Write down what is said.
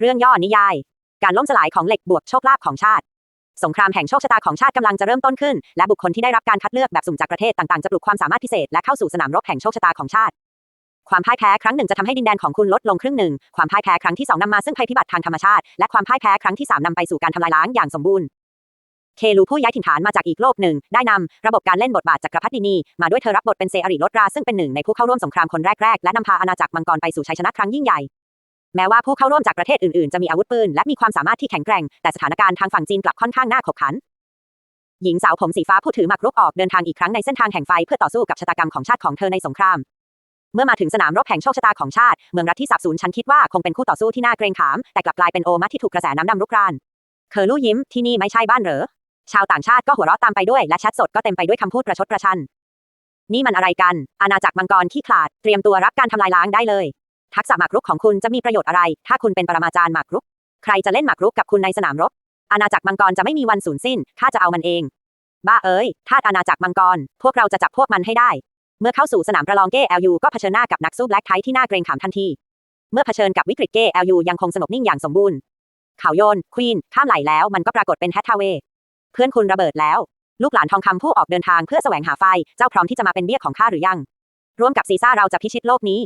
เรื่องย่อนิยาย การล่มสลายของเหล็กบวกโชคลาภของชาติ สงครามแห่งโชคชะตาของชาติกำลังจะเริ่มต้นขึ้น และบุคคลที่ได้รับการคัดเลือกแบบสุ่มจากประเทศต่างๆ จะปลุกความสามารถพิเศษและเข้าสู่สนามรบแห่งโชคชะตาของชาติ ความพ่ายแพ้ครั้งหนึ่งจะทำให้ดินแดนของคุณลดลงครึ่งหนึ่ง ความพ่ายแพ้ครั้งที่สองนำมาซึ่งภัยพิบัติทางธรรมชาติ และความพ่ายแพ้ครั้งที่สามนำไปสู่การทำลายล้างอย่างสมบูรณ์ เคลูผู้ย้ายถิ่นฐานมาจากอีกโลกหนึ่ง ได้นำระบบการเล่นบทบาทจักรพรรดินีมาด้วยเธอรับบทเป็นเซอาริลดราซึ่งเป็นหนึ่งในผู้เข้าร่วมสงครามคนแรกๆและนำพาอาณาจักรมังกรไปสู่ชัยชนะครั้งยิ่งใหญ่ แม้ว่าผู้เข้าร่วมจากประเทศอื่นๆ จะมีอาวุธปืนและมีความสามารถที่แข็งแกร่ง แต่สถานการณ์ทางฝั่งจีนกลับค่อนข้างน่าขบขัน หญิงสาวผมสีฟ้าผู้ถือหมากรุกออกเดินทางอีกครั้งในเส้นทางแห่งไฟเพื่อต่อสู้กับชะตากรรมของชาติของเธอในสงคราม เมื่อมาถึงสนามรบแห่งโชคชะตาของชาติ เมืองรัฐที่สับสูญฉันคิดว่าคงเป็นคู่ต่อสู้ที่น่าเกรงขาม แต่กลับกลายเป็นโอมัสที่ถูกกระแสน้ำดำรุกราน เคอลู่ยิ้มที่นี่ไม่ใช่บ้านเหรอ ชาวต่างชาติก็หัวเราะตามไปด้วยและแชทสดก็เต็มไปด้วยคำพูดประชดประชัน นี่มันอะไรกัน อาณาจักรมังกรขี้ขลาด เตรียมตัวรับการทำลายล้างได้เลย ทักษะหมากรุกของคุณจะมีประโยชน์อะไร ถ้าคุณเป็นปรมาจารย์หมากรุก ใครจะเล่นหมากรุกกับคุณในสนามรบ อาณาจักรมังกรจะไม่มีวันสูญสิ้น ข้าจะเอามันเอง บ้าเอ้ยทาสอาณาจักรมังกร พวกเราจะจับพวกมันให้ได้ เมื่อเข้าสู่สนามประลองเก้ LU ก็เผชิญหน้ากับนักสู้แบล็กไทที่น่าเกรงขามทันที เมื่อเผชิญกับวิกฤตเก้ LU ยังคงสงบนิ่งอย่างสมบูรณ์ เขาโยนควีนข้ามไหลแล้วมันก็ปรากฏเป็นแฮททาเวเพื่อนคุณระเบิดแล้ว ลูกหลานทองคำผู้ออกเดินทางเพื่อแสวงหาไฟ เจ้าพร้อมที่จะมาเป็นเบี้ยของข้าหรือยัง ร่วมกับซีซ่าเราจะพิชิตโลกนี้